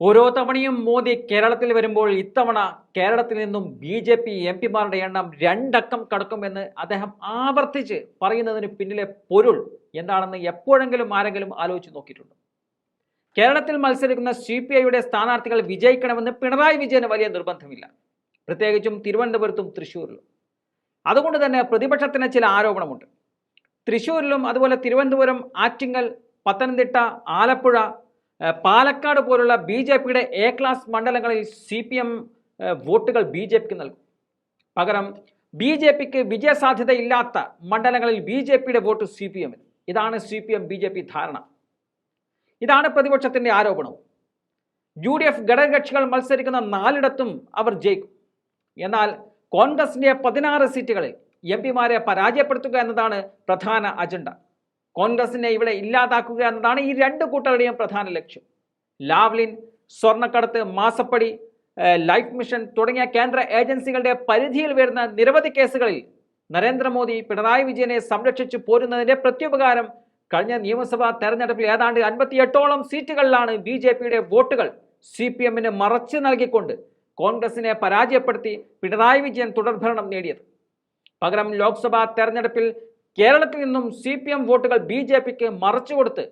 ഓരോ തവണയും മോദി കേരളത്തിൽ വരുമ്പോൾ ഇത്തവണ കേരളത്തിൽ നിന്നും ബി ജെ പി എം പിമാരുടെ എണ്ണം രണ്ടക്കം കടക്കുമെന്ന് അദ്ദേഹം ആവർത്തിച്ച് പറയുന്നതിന് പിന്നിലെ പൊരുൾ എന്താണെന്ന് എപ്പോഴെങ്കിലും ആരെങ്കിലും ആലോചിച്ച് നോക്കിയിട്ടുണ്ട്. കേരളത്തിൽ മത്സരിക്കുന്ന സി പി ഐയുടെ സ്ഥാനാർത്ഥികൾ വിജയിക്കണമെന്ന് പിണറായി വിജയന് വലിയ നിർബന്ധമില്ല. പ്രത്യേകിച്ചും തിരുവനന്തപുരത്തും തൃശ്ശൂരിലും. അതുകൊണ്ട് തന്നെ പ്രതിപക്ഷത്തിന് ചില ആരോപണമുണ്ട്. തൃശ്ശൂരിലും അതുപോലെ തിരുവനന്തപുരം ആറ്റിങ്ങൽ പത്തനംതിട്ട ആലപ്പുഴ പാലക്കാട് പോലുള്ള ബി ജെ പിയുടെ എ ക്ലാസ് മണ്ഡലങ്ങളിൽ സി പി എം വോട്ടുകൾ ബി ജെ പിക്ക് നൽകും. പകരം ബി ജെ പിക്ക് വിജയസാധ്യതയില്ലാത്ത മണ്ഡലങ്ങളിൽ ബി ജെ പിയുടെ വോട്ട് സി പി എമ്മിന്. ഇതാണ് C P M B J P ധാരണ. ഇതാണ് പ്രതിപക്ഷത്തിന്റെ ആരോപണവും. യു ഡി എഫ് ഘടകകക്ഷികൾ മത്സരിക്കുന്ന നാലിടത്തും അവർ ജയിക്കും. എന്നാൽ കോൺഗ്രസിന്റെ പതിനാറ് സീറ്റുകളിൽ എം പിമാരെ പരാജയപ്പെടുത്തുക എന്നതാണ് പ്രധാന അജണ്ട. കോൺഗ്രസിനെ ഇവിടെ ഇല്ലാതാക്കുക എന്നതാണ് ഈ രണ്ട് കൂട്ടരുടെയും പ്രധാന ലക്ഷ്യം. ലാവ്ലിൻ സ്വർണക്കടത്ത് മാസപ്പടി ലൈഫ് മിഷൻ തുടങ്ങിയ കേന്ദ്ര ഏജൻസികളുടെ പരിധിയിൽ വരുന്ന നിരവധി കേസുകളിൽ നരേന്ദ്രമോദി പിണറായി വിജയനെ സംരക്ഷിച്ചു പോരുന്നതിന്റെ പ്രത്യുപകാരം കഴിഞ്ഞ നിയമസഭാ തെരഞ്ഞെടുപ്പിൽ ഏതാണ്ട് അൻപത്തിയെട്ടോളം സീറ്റുകളിലാണ് ബി ജെ പിയുടെ വോട്ടുകൾ സി പി എമ്മിന് മറച്ചു നൽകിക്കൊണ്ട് കോൺഗ്രസിനെ പരാജയപ്പെടുത്തി പിണറായി വിജയൻ തുടർഭരണം നേടിയത്. പകരം ലോക്സഭാ തെരഞ്ഞെടുപ്പിൽ കേരളത്തിൽ നിന്നും സി പി എം വോട്ടുകൾ ബി ജെ പിക്ക് മറച്ചുകൊടുത്ത്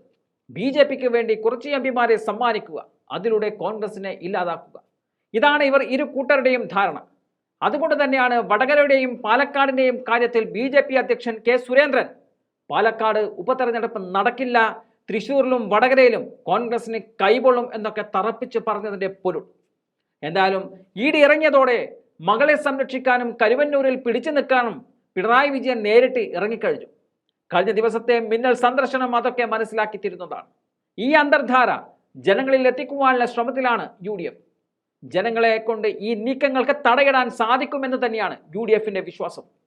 ബി ജെ പിക്ക് വേണ്ടി കുറച്ച് എം പിമാരെ സമ്മാനിക്കുക അതിലൂടെ കോൺഗ്രസിനെ ഇല്ലാതാക്കുക. ഇതാണ് ഇവർ ഇരു കൂട്ടരുടെയും ധാരണ. അതുകൊണ്ട് തന്നെയാണ് വടകരയുടെയും പാലക്കാടിന്റെയും കാര്യത്തിൽ ബി ജെ പി അധ്യക്ഷൻ കെ സുരേന്ദ്രൻ പാലക്കാട് ഉപതെരഞ്ഞെടുപ്പ് നടക്കില്ല തൃശൂരിലും വടകരയിലും കോൺഗ്രസിന് കൈകൊള്ളും എന്നൊക്കെ തറപ്പിച്ച് പറഞ്ഞതിന്റെ പൊരുൾ. എന്തായാലും ഈട് ഇറങ്ങിയതോടെ മകളെ സംരക്ഷിക്കാനും കരുവന്നൂരിൽ പിടിച്ചു നിൽക്കാനും പിണറായി വിജയൻ നേരിട്ട് ഇറങ്ങിക്കഴിഞ്ഞു. കഴിഞ്ഞ ദിവസത്തെ മിന്നൽ സന്ദർശനം അതൊക്കെ മനസ്സിലാക്കി തരുന്നതാണ്. ഈ അന്തർധാര ജനങ്ങളിൽ എത്തിക്കുവാനുള്ള ശ്രമത്തിലാണ് യു ഡി എഫ് ജനങ്ങളെ കൊണ്ട് ഈ നീക്കങ്ങൾക്ക് തടയിടാൻ സാധിക്കുമെന്ന് തന്നെയാണ് യു ഡി എഫിന്റെ വിശ്വാസം.